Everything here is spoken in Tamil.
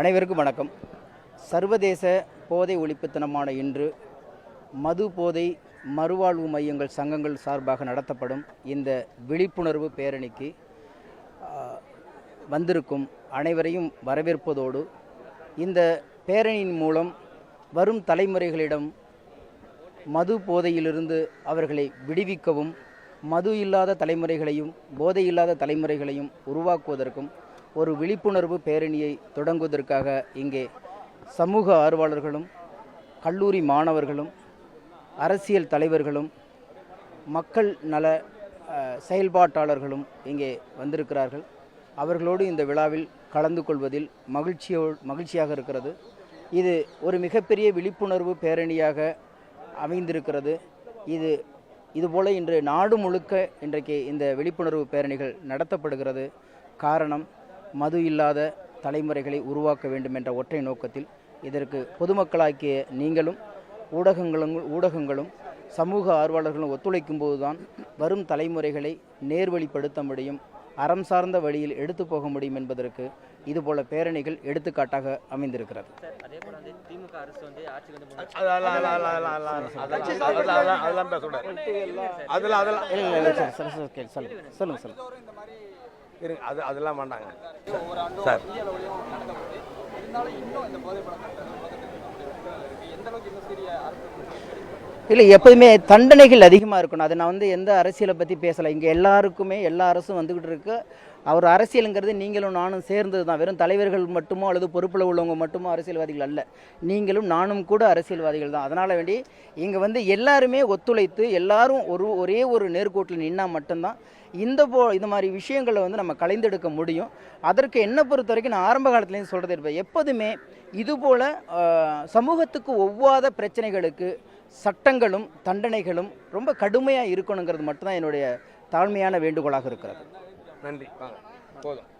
அனைவருக்கும் வணக்கம். சர்வதேச போதை ஒழிப்பு தினமான இன்று மது போதை மறுவாழ்வு மையங்கள் சங்கங்கள் சார்பாக நடத்தப்படும் இந்த விழிப்புணர்வு பேரணிக்கு வந்திருக்கும் அனைவரையும் வரவேற்பதோடு இந்த பேரணியின் மூலம் வரும் தலைமுறைகளிடம் மது போதையிலிருந்து அவர்களை விடுவிக்கவும் மது இல்லாத தலைமுறைகளையும் போதை இல்லாத தலைமுறைகளையும் உருவாக்குவதற்கும் ஒரு விழிப்புணர்வு பேரணியை தொடங்குவதற்காக இங்கே சமூக ஆர்வலர்களும் கல்லூரி மாணவர்களும் அரசியல் தலைவர்களும் மக்கள் நல செயல்பாட்டாளர்களும் இங்கே வந்திருக்கிறார்கள். அவர்களோடு இந்த விழாவில் கலந்து கொள்வதில் மகிழ்ச்சியோ மகிழ்ச்சியாக இருக்கிறது. இது ஒரு மிகப்பெரிய விழிப்புணர்வு பேரணியாக அமைந்திருக்கிறது. இது இதுபோல இன்று நாடு முழுக்க இன்றைக்கு இந்த விழிப்புணர்வு பேரணிகள் நடத்தப்படுகிறது. காரணம் மது இல்லாத தலைமுறைகளை உருவாக்க வேண்டும் என்ற ஒற்றை நோக்கத்தில் இதற்கு பொதுமக்களாக்கிய நீங்களும் ஊடகங்களும் ஊடகங்களும் சமூக ஆர்வலர்களும் ஒத்துழைக்கும் போதுதான் வரும் தலைமுறைகளை நேர்வழிப்படுத்த முடியும் அறம் சார்ந்த வழியில் எடுத்து போக முடியும் என்பதற்கு இதுபோல பேரணிகள் எடுத்துக்காட்டாக அமைந்திருக்கிறது. அதே போல இருங்க அது அதெல்லாம் வேண்டாங்க. சார். இந்திய அளவுலையும் நடத்தப்படுது இருந்தாலும் இன்னும் இந்த போதை பழக்கத்தை எந்த அளவுக்கு இன்னும் சீரிய அரசு இல்லை எப்போதுமே தண்டனைகள் அதிகமாக இருக்கணும். அது நான் வந்து எந்த அரசியலை பற்றி பேசலை. இங்கே எல்லாருக்குமே எல்லா அரசும் வந்துக்கிட்டு இருக்கு. அவர் அரசியலுங்கிறது நீங்களும் நானும் சேர்ந்தது தான் வெறும் தலைவர்கள் மட்டுமோ அல்லது பொறுப்பில் உள்ளவங்க மட்டுமோ அரசியல்வாதிகள் அல்ல. நீங்களும் நானும் கூட அரசியல்வாதிகள் தான். அதனால் வேண்டி இங்கே வந்து எல்லாருமே ஒத்துழைத்து எல்லாரும் ஒரு ஒரே ஒரு நேர்கோட்டில் நின்னால் மட்டும்தான் இந்த போ இந்த மாதிரி விஷயங்களை வந்து நம்ம கலைந்தெடுக்க முடியும். அதற்கு என்னை பொறுத்த வரைக்கும் நான் ஆரம்ப காலத்துலேருந்து சொல்கிறது இருப்பேன் எப்போதுமே இதுபோல் சமூகத்துக்கு ஒவ்வாத பிரச்சனைகளுக்கு சட்டங்களும் தண்டனைகளும் ரொம்ப கடுமையாக இருக்கணுங்கிறது மட்டும்தான் என்னுடைய தாழ்மையான வேண்டுகோளாக இருக்கிறது. நன்றி. வாங்க. போதும்.